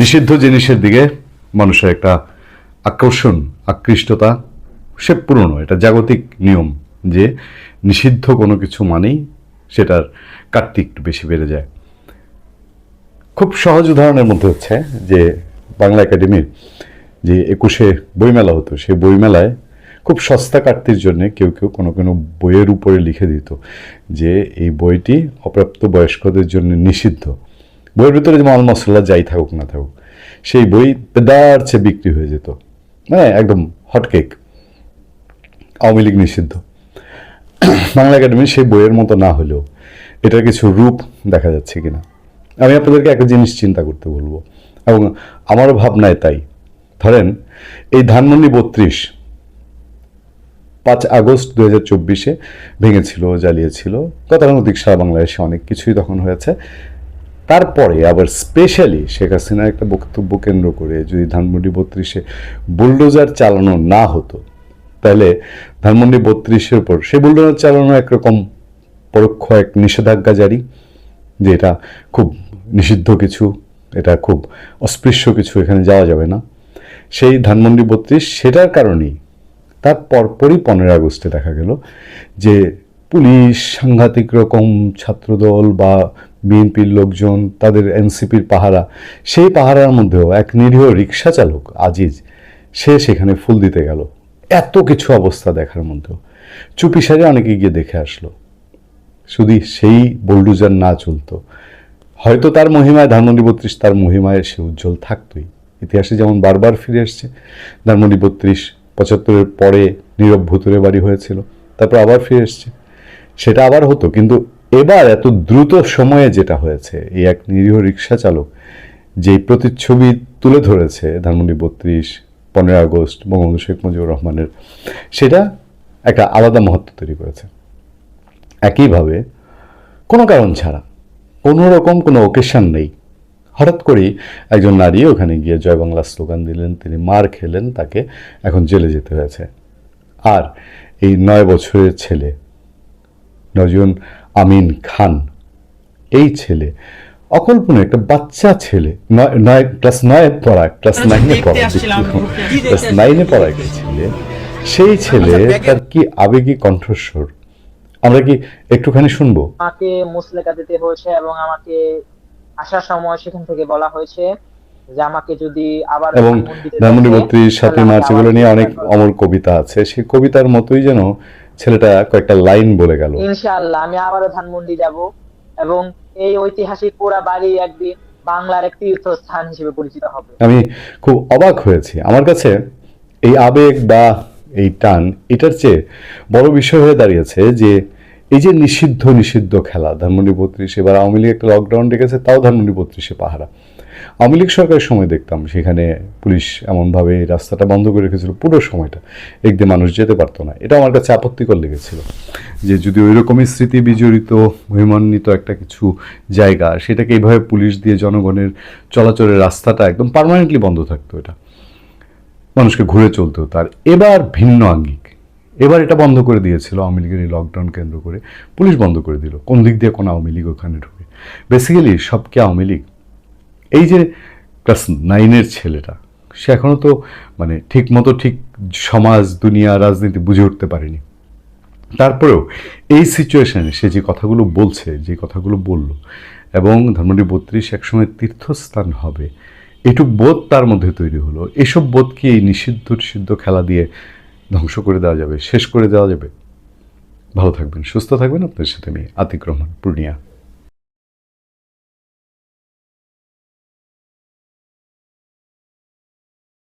নিষিদ্ধ জিনিসের দিকে মানুষের একটা আকর্ষণ, আকৃষ্টতা, সে পুরনো, এটা জাগতিক নিয়ম যে নিষিদ্ধ কোনো কিছু মানেই সেটার কাটতি একটু বেশি বেড়ে যায়। খুব সহজ উদাহরণের মধ্যে হচ্ছে যে বাংলা একাডেমির যে একুশে বইমেলা হতো, সেই বইমেলায় খুব সস্তা কাটতির জন্য কেউ কেউ কোনো কোনো বইয়ের উপরে লিখে দিত যে এই বইটি অপ্রাপ্ত বয়স্কদের জন্য নিষিদ্ধ। বইয়ের ভিতরে যে মাল মশলা যাই থাকুক না থাকুক, সেই বই পেদার্চে বিক্রি হয়ে যেত। মানে একদম হটকেক আওয়ামী লীগ নিষিদ্ধ। বাংলা একাডেমি সেই বইয়ের মতো না হলেও এটার কিছু রূপ দেখা যাচ্ছে কিনা। আমি আপনাদেরকে একটা জিনিস চিন্তা করতে বলব। এবং আমারও ভাবনায় তাই। ধরেন, এই ধানমন্ডি বত্রিশ পাঁচ আগস্ট দু হাজার চব্বিশে ভেঙেছিল, জ্বালিয়েছিল। গতানুগতিক সারা বাংলাদেশে অনেক কিছুই তখন হয়েছে। তারপরে আবার স্পেশালি শেখ হাসিনার একটা বক্তব্য কেন্দ্র করে যদি ধানমন্ডি বত্রিশে বুলডোজার চালানো না হতো, তাহলে ধানমন্ডি বত্রিশের উপর সেই বুলডোজার চালানো একরকম পরোক্ষ এক নিষেধাজ্ঞা জারি, যে এটা খুব নিষিদ্ধ কিছু, এটা খুব অস্পৃশ্য কিছু, এখানে যাওয়া যাবে না। সেই ধানমন্ডি বত্রিশ সেটার কারণেই তার পরপরই পনেরো আগস্টে দেখা গেল যে পুলিশ, সাংঘাতিক রকম ছাত্রদল বা বিএনপির লোকজন, তাদের এনসিপির পাহারা, সেই পাহারার মধ্যেও এক নিরীহ রিক্সা চালক আজিজ, সে সেখানে ফুল দিতে গেল। এত কিছু অবস্থা দেখার মধ্যেও। চুপি সারে অনেকে গিয়ে দেখে আসলো। শুধু সেই বোল্ডুজার না চলতো। হয়তো তার মহিমায় ধানমন্ডি বত্রিশ, তার মহিমায় সে উজ্জ্বল থাকতোই। ইতিহাসে যেমন বারবার ফিরে এসছে ধানমন্ডি বত্রিশ পঁচাত্তরের পরে নীরব ভুতুরে বাড়ি হয়েছিল, তারপর আবার ফিরে এসছে। সেটা আবার হতো, কিন্তু এবার এত দ্রুত সময়ে যেটা হয়েছে, এই এক নিরীহ রিক্সা চালক, যেই প্রতিচ্ছবি তুলে ধরেছে ধানমন্ডি বত্রিশ পনেরো আগস্ট বঙ্গবন্ধু শেখ মুজিবুর রহমানের, সেটা একটা আলাদা মহত্ব তৈরি করেছে। একইভাবে কোনো কারণ ছাড়া, কোনো রকম কোনো ওকেশন নেই। হঠাৎ করেই একজন নারী ওখানে গিয়ে জয় বাংলা স্লোগান দিলেন, তিনি মার খেলেন, তাকে এখন জেলে যেতে হয়েছে। আর এই নয় বছরের ছেলে নজন আমিন খান। এই ছেলে অকল্পনীয় একটা বাচ্চা ছেলে। নয় ক্লাস নয়ে পড়া ক্লাস নাইনে পড়া ক্লাস নাইনে পড়া একটা ছেলে। সেই ছেলে তার কি আবেগী কণ্ঠস্বর? আমরা কি একটুখানি শুনব? আমাকে মুসলেকা দিতে হয়েছে এবং আমাকে আসার সময় সেখান থেকে বলা হয়েছে যে আমাকে যদি আবার এবং ধানমন্ডি বত্রিশ সাতই মার্চ এগুলো নিয়ে অনেক অমর কবিতা আছে। সেই কবিতার মতোই যেন ছেলেটা কয়েকটা লাইন বলে গেল। ইনশাআল্লাহ আমি আবারও ধানমন্ডি যাব এবং এই ঐতিহাসিক পোড়া বাড়ি একদিন বাংলার এক তীর্থস্থান হিসেবে পরিচিত হবে। আমি খুব অবাক হয়েছি। আমার কাছে এই আবেগ বা এই টান এটার চেয়ে বড় বিষয় হয়ে দাঁড়িয়েছে যে এই যে নিষিদ্ধ নিষিদ্ধ খেলা ধানমন্ডি বত্রিশ এবার আওয়ামী লীগ একটা লকডাউন ডেকেছে তাও ধানমন্ডি বত্রিশে পাহারা। আওয়ামী লীগ সরকারের সময় দেখতাম, সেখানে পুলিশ এমনভাবে রাস্তাটা বন্ধ করে রেখেছিল, পুরো সময়টা। একদিন মানুষ যেতে পারতো না। এটা আমার কাছে আপত্তিকর লেগেছিল। যে যদি ওই রকমই স্মৃতি বিজড়িত, মহিমান্বিত একটা কিছু জায়গা, সেটাকে এইভাবে পুলিশ দিয়ে জনগণের চলাচলের রাস্তাটা একদম পার্মানেন্টলি বন্ধ থাকতো এটা। মানুষকে ঘুরে চলতে হতো। আর এবার ভিন্ন আঙ্গিক। এবার এটা বন্ধ করে দিয়েছিল আওয়ামী লীগের এই লকডাউন কেন্দ্র করে। পুলিশ বন্ধ করে দিল। কোন দিক দিয়ে কোন আওয়ামী লীগ ওখানে ঢুকে? বেসিক্যালি সব কি আওয়ামী লীগ? এই যে ক্লাস নাইনের ছেলেটা, সে এখনও তো মানে ঠিক মতো ঠিক সমাজ, দুনিয়া, রাজনীতি বুঝে উঠতে পারেনি। তারপরেও এই সিচুয়েশনে সে যে কথাগুলো বলছে, যে কথাগুলো বলল, এবং ধানমন্ডি বত্রিশ একসময় তীর্থস্থান হবে, এটুক বোধ তার মধ্যে তৈরি হলো। এসব বোধ কি এই নিষিদ্ধ নিষিদ্ধ খেলা দিয়ে ধ্বংস করে দেওয়া যাবে, শেষ করে দেওয়া যাবে? ভালো থাকবেন, সুস্থ থাকবেন। আপনার সাথে আমি আতিক রহমান, পূর্ণিয়া।